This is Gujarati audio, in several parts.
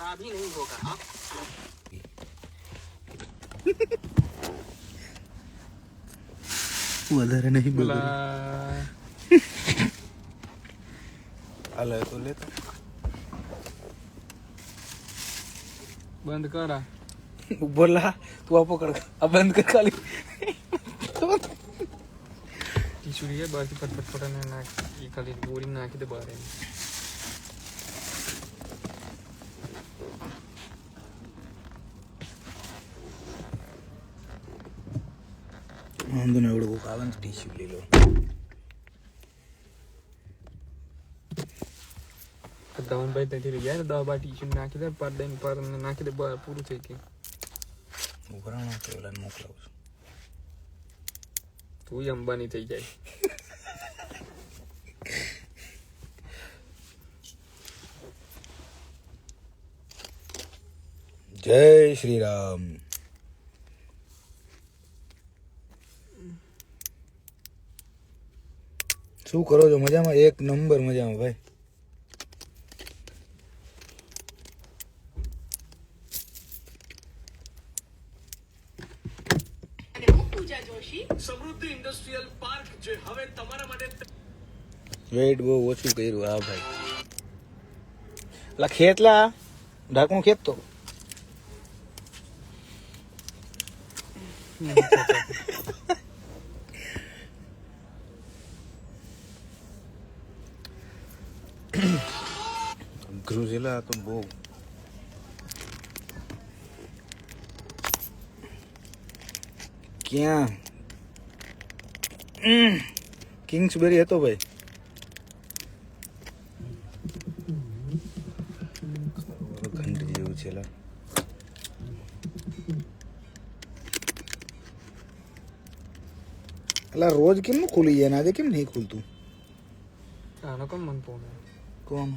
खराब ही नहीं होगा हाँ વધારે નહીં બોલ પેલા હાલે તો લેતો બંધ કરા ઉભો લા તું આ પકડ આ બંધ કર ખાલી ખીચડી છે બહારથી ફટફટ ફટ અને નાખી ખાલી બોરિંગ નાખી દે બહાર એમ. વાંધો ને એવડું કોક આવે ને ટીશ્યુ લઈ લો. ધવનભાઈ ત્યાંથી રહી ગયા ને દવા બાર ટીશ્યુ નાખી દે પર દઈને પર નાખી દે પૂરું થઈ ગયું. ઉભરાણો તો ઓલા મોકલાવું છું. તું અંબાની થઈ જાય. જય શ્રી રામ. શું કરો છો? મજામાં? એક નંબર મજામાં ભાઈ. વેટ બહુ ઓછું કર્યું હા ભાઈ. એટલે ખેતલા ઢાંકણું ખેંચતો અઘરું છે લા, આ તો બહુ ક્યાં ઉમ, કિંગ્સબેરી હતો ભાઈ ઘંટી જેવું છે લા અલા રોજ કેમ નું ખુલી જાય ને આજે કેમ નહીં ખુલતું આનો કોણ મન ફોન કોણ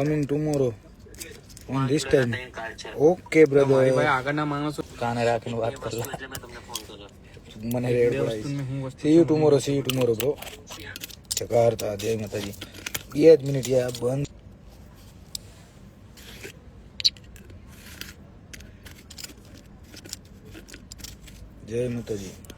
coming tomorrow on this time okay brother ભાઈ આગળના માણસો કાને રાખીને વાત કરલા મને રેડ વસ્તુ see you tomorrow see you tomorrow bro જકારતા જય માતાજી બે જ મિનિટ યાર બંધ જય માતાજી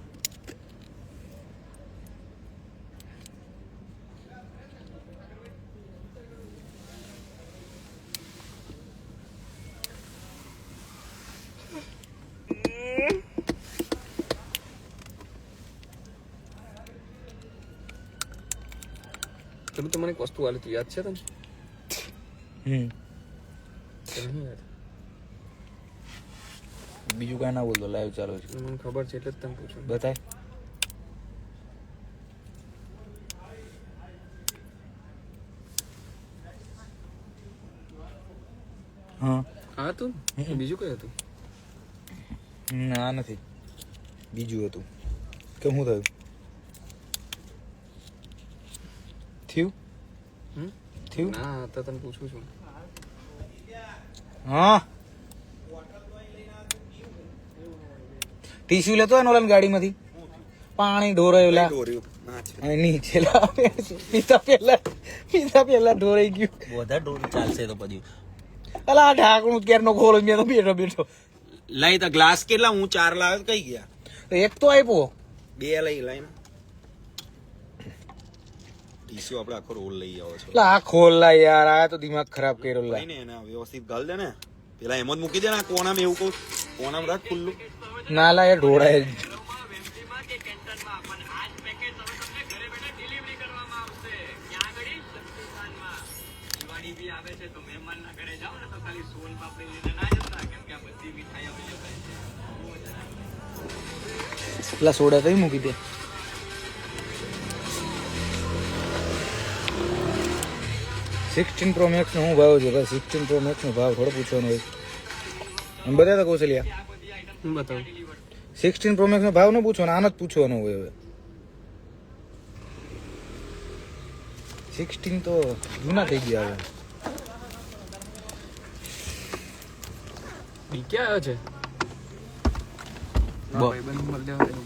મને એક વસ્તુ તું યાદ છે તને? હમ. બીજું કાંઈ ના બોલતો લાઈવ ચાલુ છે. મને ખબર છે એટલે જ તને પૂછું. બતાય. હા. હા તું? બીજું કયું હતું? ના નથી. બીજું હતું. કે શું થયું થયું હમ? થયું? ના તો તને પૂછું છું. હા. ટીસ્યુ લેતો હોય ને ઓલા ગાડીમાંથી? પાણી ઢોરાયેલા. નીચે લાવે છે. પીતા પેલા પીતા પેલા ઢોરાઈ ગયું. બધા ઢોર ચાલશે તો પછી. અલા આ ઢાંકણું ક્યારનો ખોલો મેં તો બેઠો બેઠો. લઈ તો ગ્લાસ કેટલા? હું ચાર લાવ્યો કઈ ગયા? તો એક તો આપ્યો. બે લઈ લઈને. ટીસ્યુ આપણે આખો રોલ લઈ આવો છો. એટલે આ ખોલા યાર આ તો દિમાગ ખરાબ કર્યો લા. નહીં ને વ્યવસ્થિત ગાલ દે ને. પેલા એમ જ મૂકી દે ને આ કોણામાં એવું કહું કોણામાં રાખ ખુલ્લું. ના લા એ ઢોળાય જ. પેલા સોડા તો મૂકી દે. સિક્સટીન પ્રો મેક્સ નો શું ભાવ છે? ભાઈ સિક્સટીન પ્રો મેક્સ નો ભાવ થોડો પૂછવાનો હોય એમ બધા તો કૌશલ્યા. હું બતાવું. સિક્સટીન પ્રો મેક્સ નો ભાવ ન પૂછવાનો આનો જ પૂછવાનો હોય હવે. સિક્સટીન તો જૂના થઈ ગયા હવે. બી ક્યાં આવ્યો છે?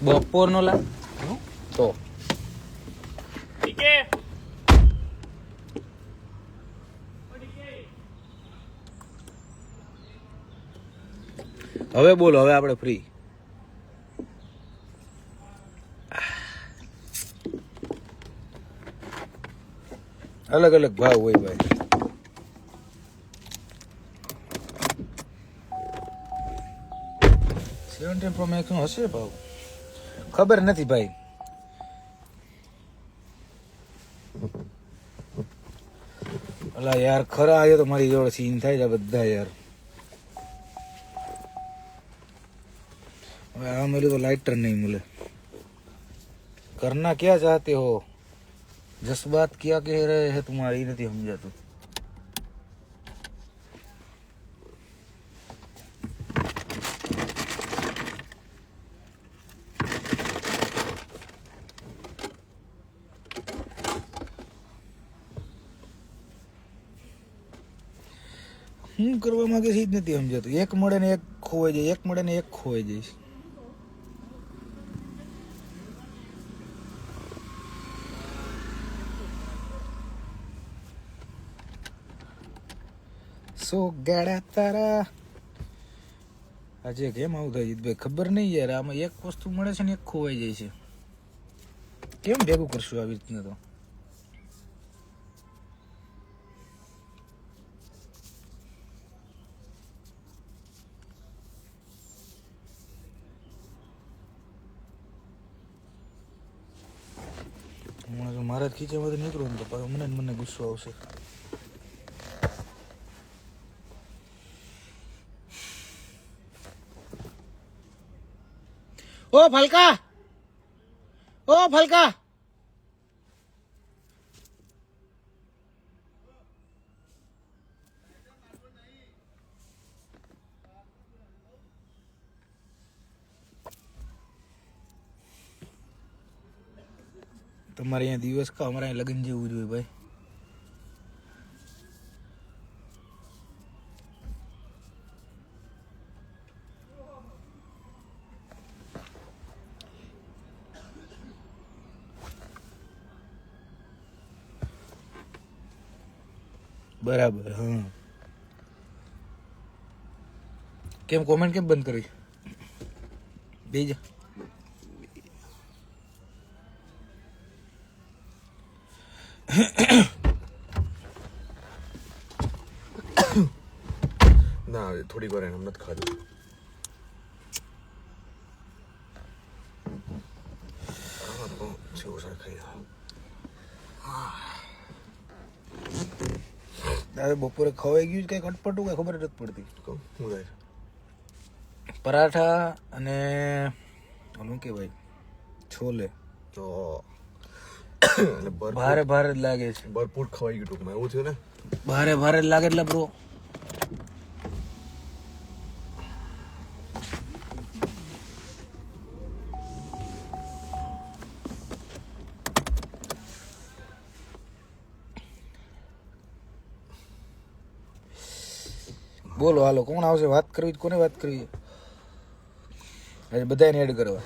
બપોરનો લા. તો. હવે બોલો, હવે આપણે ફ્રી અલગ અલગ ભાવ હોય ભાઈ. સેવન્ટીન પ્રો મેક્સ નો હશે ભાવ? ખબર નથી ભાઈ. અલા યાર, ખરા આવ્યો તો મારી જોડે સીન થાય છે બધા યાર. यहाँ मिले तो लाइटर नहीं मिले करना क्या चाहते हो जज्बात क्या कह रहे हैं तुम्हारी नहीं समझा तो શું કરવા માંગે છે જ નથી સમજાતું એક મળે ને એક ખોવાઈ જાય એક મળે ને એક ખોવાઈ જાય સો ગાડા તારા. આજે કેમ આવું થાય જીતભાઈ ખબર નહીં યાર, આમાં એક વસ્તુ મળે છે ને એક ખોવાઈ જાય છે. કેમ ભેગું કરશું આવી રીતને તો? મારા ખીચામાંથી નીકળું ને તો મને મને ગુસ્સો આવશે. ઓ ફલકા ઓ ફલકા તમારે અહીંયા દિવસ કા અમારે અહીંયા લગ્ન જેવું જોઈએ ભાઈ. બરાબર હા. કેમ કોમેન્ટ કેમ બંધ કરી? બીજા ના થોડીક વાર એને નથી ખાધું આમાં તો છે ઓછા ખાઈ હવે બપોરે ખવાઈ ગયું છે કઈ અટપટું કઈ ખબર જ નથી પડતી. કહું હું થાય પરાઠા અને શું કેવાય છોલે. તો એટલે ભારે ભારે જ લાગે છે. ભરપૂર ખવાઈ ગયું ટૂંકમાં એવું થયું ને? ભારે ભારે જ લાગે એટલે બ્રો બોલો હાલો કોણ આવશે? વાત કરવી? કોને વાત કરવી? આજે બધાને એડ કરવા.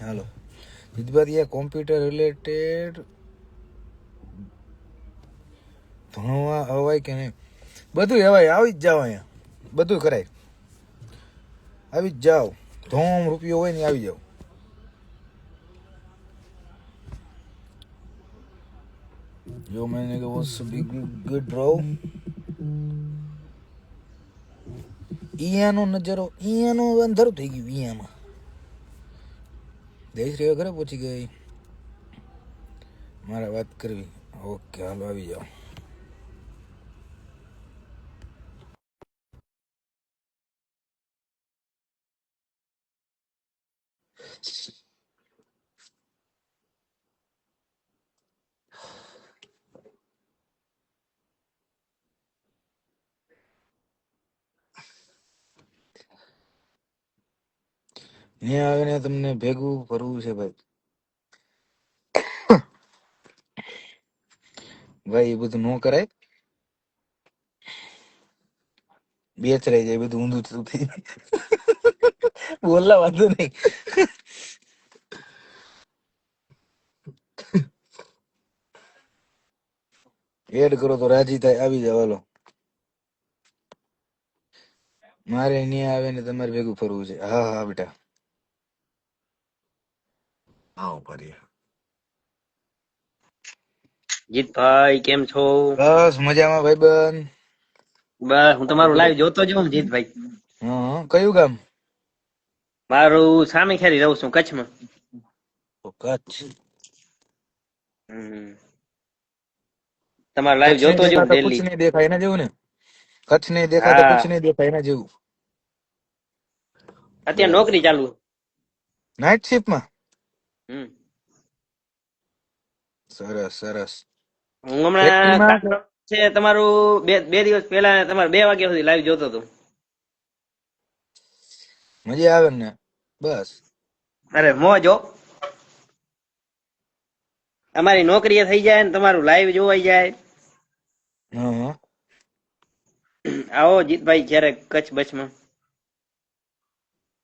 હાલો. વિદ્યાર્થી કોમ્પ્યુટર રિલેટેડ ભણવા અવાય કે નહીં? બધું અવાય. આવી જ જાઓ અહીંયા. બધું કરાય. આવી જ જાઓ. ધોમ રૂપિયો હોય ને આવી જાઓ. Yo, my nigga, what's up? You good, bro? ઈયાનો નજરો ઈયાનો અંધારું થઈ ગયું ઈયામાં દેશ રહ્યો ખરે પહોંચી ગઈ મારે વાત કરવી ઓકે હાલો આવી જાઓ Thank અહીંયા આવીને તમને ભેગું ફરવું છે ભાઈ. ભાઈ, એ બધું ન કરાય. બેચરાઈ જાય, બધું ઊંધું થતું થઈ બોલલા વાંધો નહીં. એડ કરો તો રાજી થાય આવી જાવ હાલો. મારે અહીંયા આવે ને તમારે ભેગું ફરવું છે. હા હા, બેટા. આવો ફરીએ જીતભાઈ કેમ છો? બસ મજામાં બન બસ હું તમારું લાઈવ જોતો જ હોઉં જીતભાઈ. હા હા કયું ગામ? મારું સામે ખેરી રહું છું કચ્છમાં. કચ્છ. તમારું લાઈવ જોતો જ હોઉં ડેલી નહીં દેખાય એના જેવું ને? કચ્છ નહીં દેખાય તો કચ્છ નહીં દેખાય એના જેવું. અત્યારે નોકરી ચાલુ. નાઇટ શિફ્ટમાં હમ. સરસ સરસ. હું હમણાં છે તમારું બે બે દિવસ પહેલા તમારે બે વાગ્યા સુધી લાઈવ જોતો હતો. મજા આવે ને બસ. અરે મોજ હો. અમારી નોકરી થઈ જાય ને તમારું લાઈવ જોવાઈ જાય. આવો જીતભાઈ ક્યારેક કચ્છ બચમાં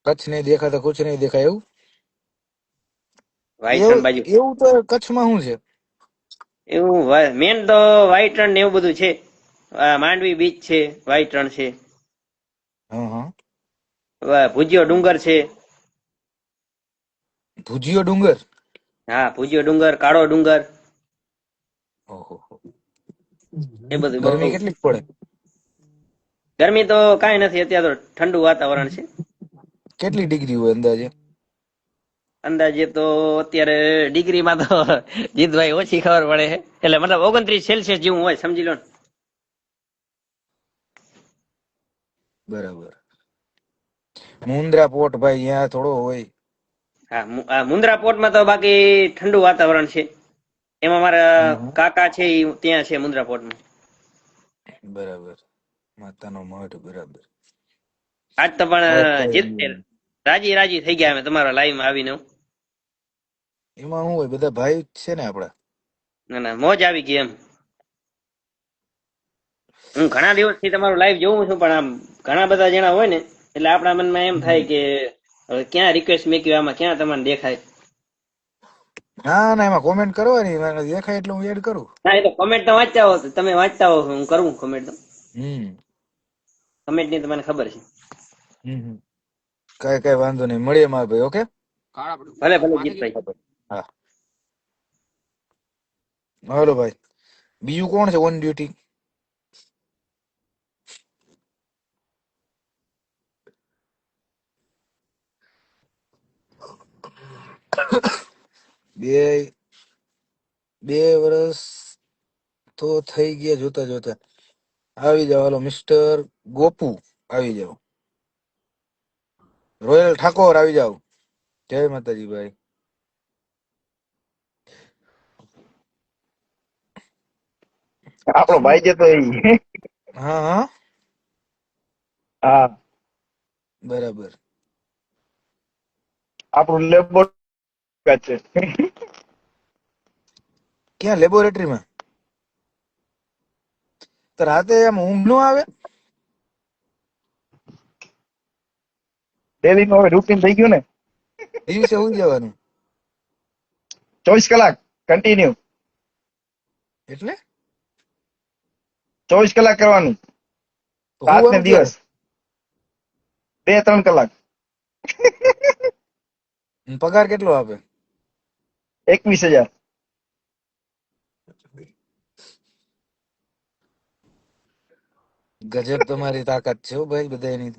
કચ્છ નહીં દેખાતા કુછ નહીં દેખાય એવું? એવું બાજુ એવું તો કચ્છમાં શું છે? એવું મેન તો વાઈટણ ને એવું બધું છે. માંડવી બીચ છે વાઈટણ છે. ભુજિયો ડુંગર છે. ભુજિયો ડુંગર? હા ભુજિયો ડુંગર કાળો ડુંગર. એ બધું ગરમી કેટલી પડે? ગરમી તો કાઈ નથી અત્યારે તો ઠંડુ વાતાવરણ છે. કેટલી ડિગ્રી હોય અંદાજે? અંદાજે તો અત્યારે ડિગ્રીમાં તો જીતભાઈ ઓછી ખબર પડે છે. એટલે મતલબ ઓગણત્રીસ સેલ્સિયસ જેવું હોય સમજી લો બરાબર. મુન્દ્રા પોર્ટ ભાઈ અહીંયા થોડો હોય. હા મુન્દ્રા પોર્ટમાં તો બાકી ઠંડુ વાતાવરણ છે. એમાં મારા કાકા છે એ ત્યાં છે મુન્દ્રા પોર્ટમાં. બરાબર. માતાનો મઠ બરાબર. આજ તો પણ. જીત રાજી રાજી થઈ ગયા અમે તમારા લાઈવમાં આવીને. એમાં હું હોય બધા ભાઈ છે ને આપડા ના ના મોજ આવી ગઈ એમ. હું ઘણા દિવસથી તમારું લાઈવ જોઉં છું પણ આમ ઘણા બધા જણા હોય ને એટલે આપણા મનમાં એમ થાય કે હવે ક્યાં રિક્વેસ્ટ મેક્યું આમાં ક્યાં તમને દેખાય? ના ના એમાં કોમેન્ટ કરવાની દેખાય એટલે હું એડ કરું. ના એ તો કમેન્ટ તો વાંચતા હો તમે વાંચતા હો હું કરું કમેન્ટ તો. હમ. કમેન્ટની તમને ખબર છે. હમ હમ. કઈ કઈ વાંધો નહીં. મળીએ મારા ભાઈ ઓકે? કાળા ભલે ભલે જીતભાઈ હા. હાલો ભાઈ. બીજું કોણ છે ઓન ડ્યુટી બે બે વર્ષ તો થઈ ગયા જોતા જોતા આવી જાવ હાલો મિસ્ટર ગોપુ આવી જાઓ. રોયલ ઠાકોર આવી જાવ જય માતાજી ભાઈ આપણો ભાઈ જતો ઈ હા હા. હા. બરાબર. આપણું લેબોર છે. ક્યાં લેબોરેટરીમાં તો રાતે આમ ઊંઘ નો આવે? ડેલી નું હવે રૂટીન થઈ ગયું ને. દિવસે ઊંઘ જવાનું ચોવીસ કલાક કન્ટિન્યુ એટલે? ચોવીસ કલાક કરવાનું. રાત ને દિવસ. બે ત્રણ કલાક. પગાર કેટલો આપે? એકવીસ હજાર. ગજબ તમારી તાકાત છે ભાઈ ભાઈ બધાની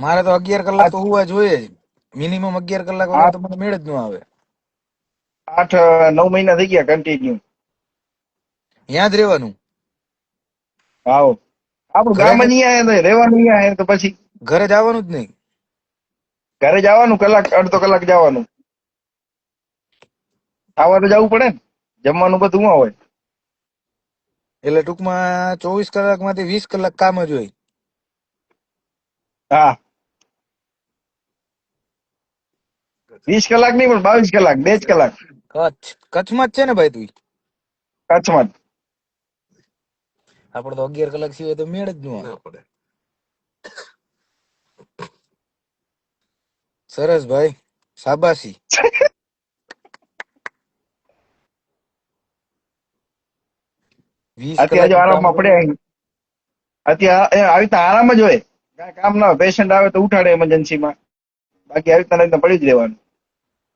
મારે તો અગિયાર કલાક તો હોવા જોઈએ. મિનિમમ અગિયાર કલાક વગર તો મને મેળ જ ન આવે. આઠ નવ મહિના થઈ ગયા કન્ટિન્યુ જ રહેવાનું. આવો. આપણું ગામ અહીંયા રહેવાનું અહીંયા તો પછી? ઘરે જવાનું જ નહીં. ઘરે જવાનું કલાક અડધો કલાક જવાનું. તો જવું પડે ને. જમવાનું બધું હોય. એટલે ટૂંકમાં ચોવીસ કલાકમાંથી વીસ કલાક કામ જ હોય. હા. વીસ કલાક નહીં પણ બાવીસ કલાક બે જ કલાક. કચ્છ કચ્છમાં જ છે ને ભાઈ તું? કચ્છમાં જ. આપડે તો અગિયાર કલાક સિવાય તો મેળ જ ન આવે સરસ ભાઈ શાબાશી. અત્યારે આરામમાં પડે અત્યારે આવી રીતે આરામ જ હોય. કામ ના હોય પેશન્ટ આવે તો ઉઠાડે એમરજન્સીમાં માં. બાકી આવી રીતના પડી જ રહેવાનું.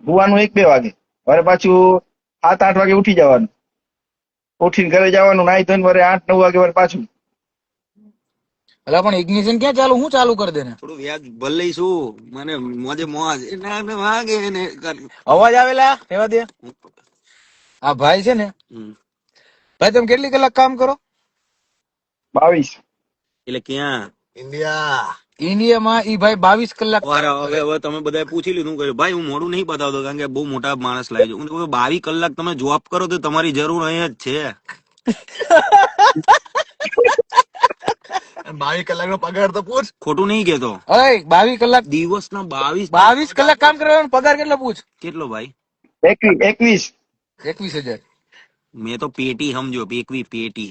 ભૂવાનું એક બે વાગે. હવે પાછું સાત આઠ વાગે ઉઠી જવાનું. ઉઠીને ઘરે જવાનું નાઈ ધોઈને વરે આઠ નવ વાગે વરે પાછું. એટલે પણ ઇગ્નિશન ક્યાં ચાલુ? હું ચાલુ કરી દે ને થોડું વ્યાજ ભલે લઈશું મને મોજે મોજ. એટલે વાગે ને અવાજ આવેલા? રહેવા દે. આ ભાઈ છે ને. ભાઈ તમે કેટલી કલાક કામ કરો? બાવીસ. એટલે ક્યાં? ઇન્ડિયા. ઇન્ડિયામાં ઈ ભાઈ બાવીસ કલાક વારા હવે હવે તમે બધા પૂછી લીધું કે ભાઈ હું મોડું નહીં બતાવતો કારણ કે બહુ મોટા માણસ લાવી છું. હું બાવીસ કલાક તમે જોબ કરો તો તમારી જરૂર અહીંયા જ છે. બાવીસ કલાક નો પગાર તો પૂછ. ખોટું નહીં કેતો બાવીસ કલાક દિવસના બાવીસ બાવીસ કલાક કામ કરવાનો પગાર કેટલો પૂછ? કેટલો ભાઈ? એકવીસ એકવીસ. એકવીસ હજાર. મેં તો પેટી સમજો એકવી પેટી.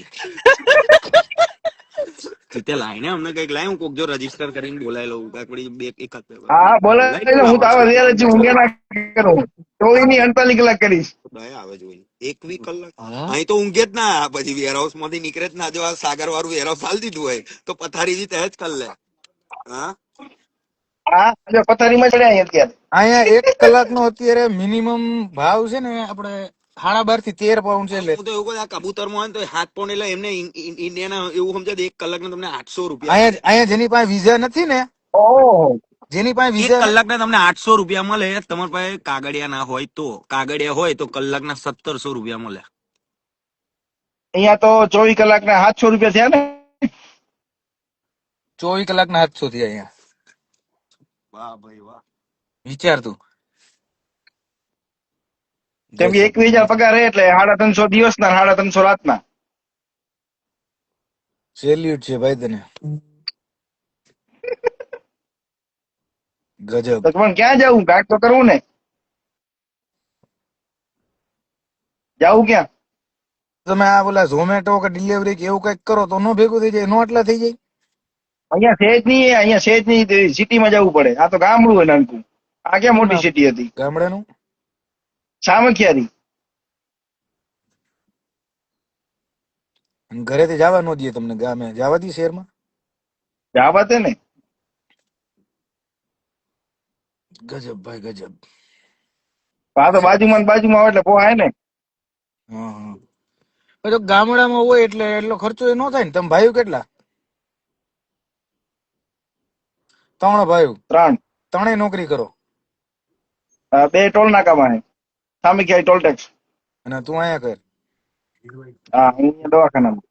તે લાઈને અમને કંઈક લાય હું કોક જો રજિસ્ટર કરીને બોલાય લઉં કાક વળી બે એક હા બોલે હું તો આવા તૈયાર જ ઊંઘે ના કરું? ચોવીસની અડતાલીસ કલાક કરીશ. દયા આવે જોઈને એકવી કલાક. અહીં તો ઊંઘે જ ના પછી વેરહાઉસમાંથી નીકળે જ ના. જો આ સાગર વાળું વેરહાઉસ હાલ દીધું હોય તો પથારી થી તહેજ કર લે. હા? હા જો પથારીમાં ચડ્યા અત્યારે. અહીંયા એક કલાક નો અત્યારે મિનિમમ ભાવ છે ને આપણે સાડા બારથી તેર પાઉન્ડ છે એટલે હું તો એવું કહું આ કબૂતરમાં હોય તો હાથ પાઉન્ડ એટલે એમને ઇન્ડિયાના એવું સમજે એક કલાક તમને આઠસો રૂપિયા અહીંયા અહીંયા જેની પાસે વિઝા નથી ને જેની પાસે વિઝા કલાકના તમને આઠસો રૂપિયા મળે તમારી પાસે કાગળિયા ના હોય તો કાગળિયા હોય તો કલાકના સત્તરસો રૂપિયા મળે. અહીંયા તો ચોવીસ કલાક ના સાતસો રૂપિયા થયા ને? ચોવીસ કલાક ના સાતસો થયા અહીંયા. વાહ ભાઈ વાહ. વિચાર તું. કેમ કે એકવીસ હજાર પગાર રહે એટલે સાડા ત્રણસો દિવસ ના સાડા ત્રણસો રાતના. સેલ્યુટ છે ભાઈ તને. ગજબ. પણ ક્યાં જવું કાંઈક તો કરવું ને. જવું ક્યાં? તમે આ બોલા ઝોમેટો કે ડિલિવરી કે એવું કંઈક કરો તો નો ભેગું થઈ જાય નો આટલા થઈ જાય? અહીંયા સેજ નહીં અહીંયા સેજ નહીં સિટીમાં જવું પડે. આ તો ગામડું હોય નાનકું. આ ક્યાં મોટી સિટી હતી? ગામડાનું? સામખિયારી ઘરે ઘરેથી જવા નો દે તમને ગામે. જવા દી શહેરમાં? જવા તે ને. ગજબ ભાઈ ગજબ. આ તો બાજુમાં બાજુમાં આવે એટલે પોહાય ને. તો ગામડામાં હોય એટલે એટલો ખર્ચો એ નો થાય ને. તમે ભાઈઓ કેટલા? ત્રણ ભાઈઓ. ત્રણ. ત્રણેય નોકરી કરો. બે ટોલ નાકામાં હે ક્યાંય ટોલ ટેક્સ અને તું અહીંયા કર. હા હું અહીંયા દવાખાનામાં.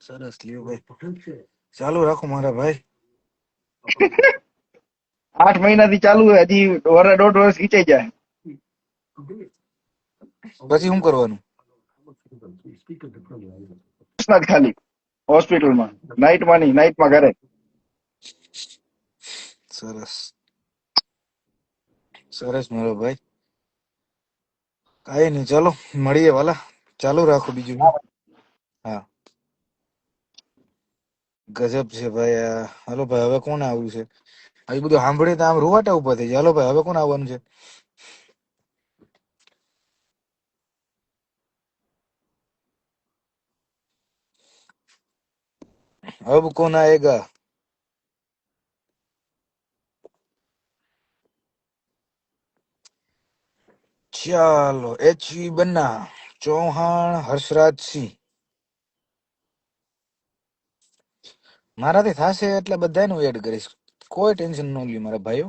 સરસ લ્યો ભાઈ. ચાલુ રાખો મારા ભાઈ. આઠ મહિનાથી ચાલુ હોય હજી વરે દોઢ વર્ષ ખીચાઈ જાય. પછી શું કરવાનું? ખાલી. હોસ્પિટલમાં. નાઇટમાં નહીં નાઇટમાં ઘરે. સરસ. સરસ મારો ભાઈ કઈ નઈ ચાલો મળીએ વાલા ચાલુ રાખો બીજું હા ગજબ છે ભાઈ આ હાલો ભાઈ હવે કોણ આવું છે આ બધું સાંભળીએ તો આમ રૂવાટા ઉભા થઈ જાય હાલો ભાઈ હવે કોણ આવવાનું છે अब कौन आएगा ચાલો એચવી બન્ના, ચૌહાણ, હર્ષરાજ સિંહ. મારાથી થશે એટલે બધાનું એડ કરીશ. કોઈ ટેન્શન ન લ્યો મારા ભાઈઓ.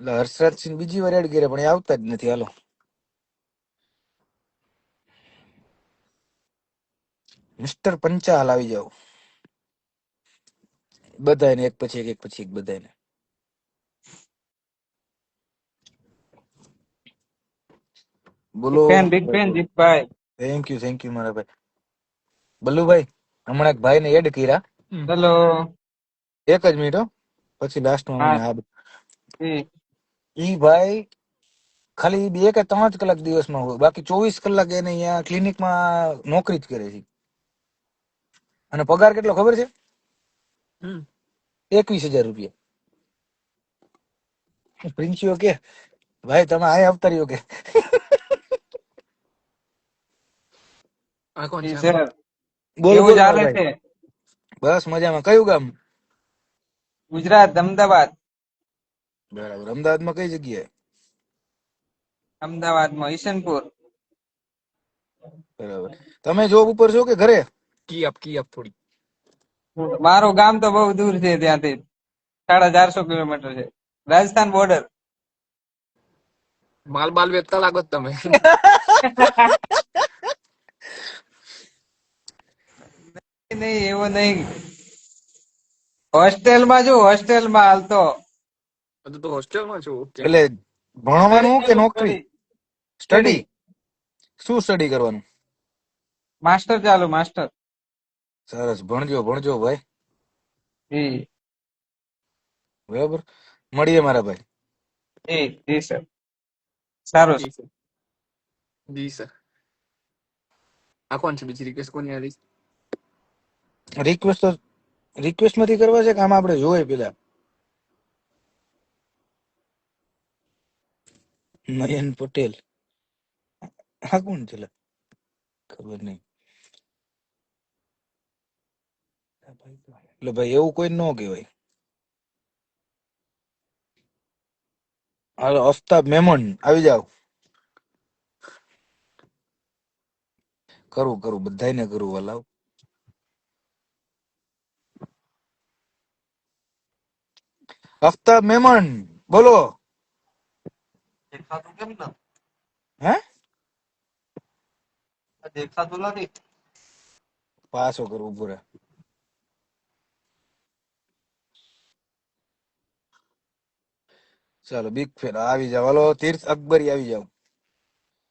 એટલે હર્ષરાજ સિંહ બીજી વાર એડ કર્યા, પણ એ આવતા જ નથી. હાલો. મિસ્ટર પંચાલ આવી જાઓ. બધાને એક પછી એક એક પછી એક બધાને બોલો. Fan big fan Jeetbhai thank you thank you મારા ભાઈ. બલ્લુભાઈ હમણાં એક ભાઈને એડ કર્યા. હેલો એક જ મિનિટ હો. પછી લાસ્ટમાં હા. ઈ ભાઈ ખાલી બે કે ત્રણ જ કલાક દિવસમાં હોય. બાકી ચોવીસ કલાક એને અહીંયા ક્લિનિકમાં નોકરી જ કરે છે. અને પગાર કેટલો ખબર છે? હમ. એકવીસ હજાર રૂપિયા. પ્રિન્સિયો કે ભાઈ તમે આ અવતાર્યો કે આ કોણ જી છે સર બોલ ચાલે છે? બસ મજામાં. કયું ગામ? ગુજરાત અમદાવાદ. બરાબર. અમદાવાદમાં કઈ જગ્યાએ? અમદાવાદમાં ઈશનપુર બરાબર. તમે જોબ ઉપર છો કે ઘરે? કી અપ કી અપ થોડી. મારું ગામ તો બહુ દૂર છે ત્યાંથી. સાડા ચારસો કિલોમીટર છે. રાજસ્થાન બોર્ડર માલ બાલ વેચતા લાગો તમે. નહીં એવું નહીં. હોસ્ટેલમાં છું હોસ્ટેલમાં હાલ તો. હોસ્ટેલમાં છું? એટલે ભણવાનું કે નોકરી? સ્ટડી સ્ટડી શું સ્ટડી કરવાનું? માસ્ટર ચાલુ માસ્ટર સરસ ભણજો ભણજો ભાઈ. જી બરાબર. મળીએ મારા ભાઈ. જી જી સર સારું. જી સર જી સર આ કોણ છે બીજી રિક્વેસ્ટ કોની આવી રિક્વેસ્ટ તો રિક્વેસ્ટમાંથી કરવા છે કે આમાં આપણે જોઈએ પેલા? નયન પટેલ. હા, કોણ છે ખબર નહીં. એટલે ભાઈ, એવું કોઈ ન કહેવાય. હાલો, અફતાબ મેમન આવી જાવ કરું કરું બધાને કરું વલાવ અફતાબ મેમન બોલો. દેખાતું કેમ ના? હે? દેખાતું નથી. પાછો ઊભો રહે. ચાલો બિગ ફેર આવી જાવ હાલો તીર્થ અકબરી આવી જાવ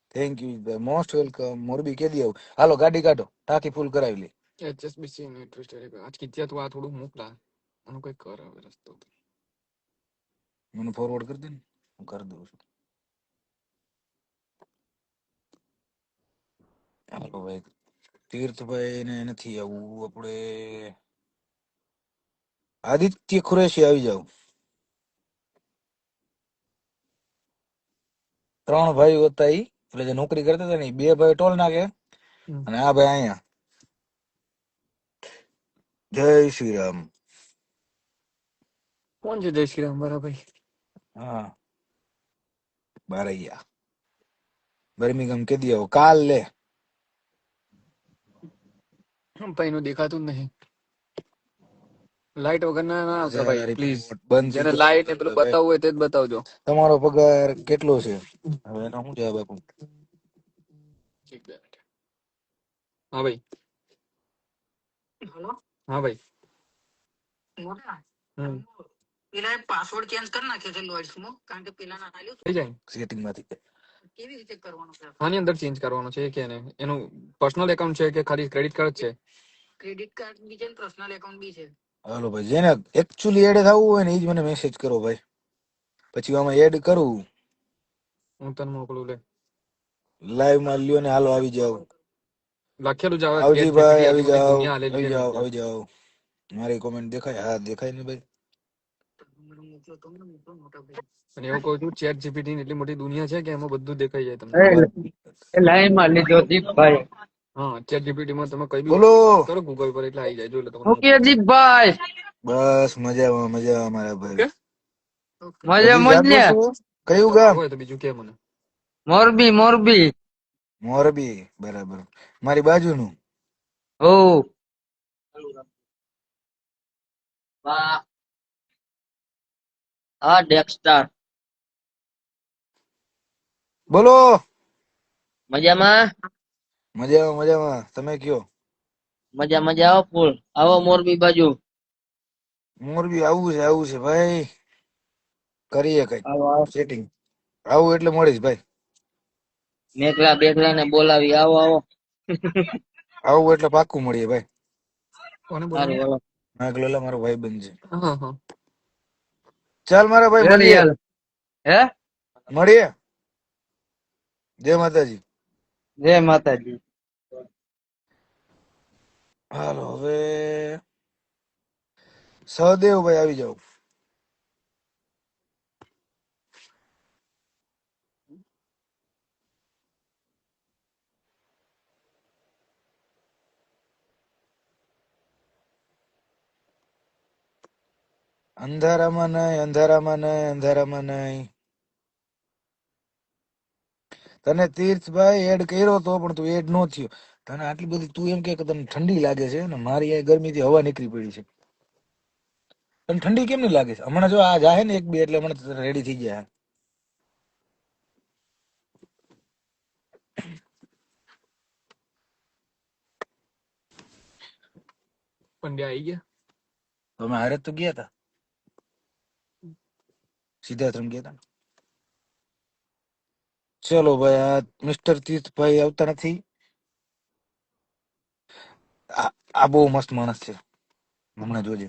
thank you most welcome Morbi કે દી આવું. હાલો ગાડી કાઢો. ટાંકી ફૂલ કરાવી લે. એચએસબીસી ને ઇન્ટરેસ્ટેડ આજ કીધું તું આ થોડું મોકલા. આનું કઈ કર હવે રસ્તો. મને ફોરવર્ડ કરી દે ને. હું કરી દઉં છું. હાલો ભાઈ. તીર્થભાઈ ને નથી આવું આપણે આદિત્ય ખુરેશી આવી જાવ. ત્રણ ભાઈ હતા ઈ. એટલે જે નોકરી કરતા હતા ને બે ભાઈ ટોલ નાખે. અને આ ભાઈ અહીંયા. જય શ્રી રામ. કોણ છે જય શ્રી રામ? ભાઈ. હા. બારૈયા. બર્મિંગહામ કે દિયો કાલ લે. ભાઈ નું દેખાતું જ નહીં. લાઈટ વગર ના ના આવતા ભાઈ પ્લીઝ બંધ જેને લાઈટ ને પેલું બતાવવું હોય તે જ બતાવજો. તમારો પગાર કેટલો છે? હવે એનો શું જવાબ આપું? હા ભાઈ. હા ભાઈ. હમ. પેલા પાસવર્ડ ચેન્જ કરી નાખ્યો છે લોઇડ્સમાં કારણ કે પેલા ના આલ્યો થઈ જાય સેટિંગમાંથી. કેવી રીતે કરવાનું છે આની અંદર ચેન્જ કરવાનો છે કે એને? એનું પર્સનલ એકાઉન્ટ છે કે ખાલી ક્રેડિટ કાર્ડ છે? ક્રેડિટ કાર્ડ બી છે પર્સનલ એકાઉન્ટ બી છે. હાલો ભાઈ જેને એકચ્યુઅલી એડ થવું હોય ને એ જ મને મેસેજ કરો ભાઈ. પછી આમાં એડ કરું. હું તને મોકલું લે. લાઈવમાં લ્યો ને હાલો આવી જાવ લખેલું જાવ આવજી ભાઈ આવી જાવ આવી જાવ આવી જાવ મારી કોમેન્ટ દેખાય? હા દેખાય ને ભાઈ મને મોકલો તમને મોકલો મોટા ભાઈ અને એવું કહું છું ચેટ જીપીટી ની એટલી મોટી દુનિયા છે કે એમાં બધું દેખાઈ જાય તમને. લાઈનમાં લીધો દીપભાઈ. હા ચેટ જીપીટી માં તમે કઈ બી બોલો. કરો ગૂગલ પર એટલે આવી જાય જો એટલે ઓકે દીપભાઈ. બસ મજામાં મજામાં મારા ભાઈ. મજા મજ? કયું ગામ? હોય તો બીજું કે મને. મોરબી મોરબી. મોરબી બરાબર. મારી બાજુનું? ઓ. હા ડેક્સ્ટર બોલો. મજામાં? મજામાં મજામાં. તમે કયો? મજા મજા આવો ફૂલ. આવો મોરબી બાજુ. મોરબી આવું છે આવું છે ભાઈ. કરીએ કઈ આવો આવો. સેટિંગ આવું એટલે મળીશ ભાઈ. મેઘલા બેઘલા ને બોલાવી. આવો આવો. આવું એટલે પાક્કું મળીએ ભાઈ. કોને સારું બોલાવું નાગલોલા મારો ભાઈ બન છે. હા હા. ચાલ મારા ભાઈ મળીએ. હે? મળીએ. જય માતાજી. જય માતાજી. હાલો હવે સહદેવભાઈ આવી જાવ અંધારામાં નહીં અંધારામાં નહીં અંધારામાં નહીં. તને તીર્થભાઈ એડ કર્યો તો પણ તું એડ નો થયો. તને આટલી બધી તું એમ કે તને ઠંડી લાગે છે ને મારી આ ગરમીથી હવા નીકળી પડી છે. તને ઠંડી કેમ નહીં લાગે છે? હમણાં જો આ જાહે ને એક બે એટલે હમણાં રેડી થઈ જાય પંડ્યા આવી ગયા? તમે હારે તો ગયા હતા સિદ્ધાર્થ ગયા હતા ચલો ભાઈ, આ મિસ્ટર તીર્થભાઈ આવતા નથી. આ બહુ મસ્ત માણસ છે. હમણાં જોજે.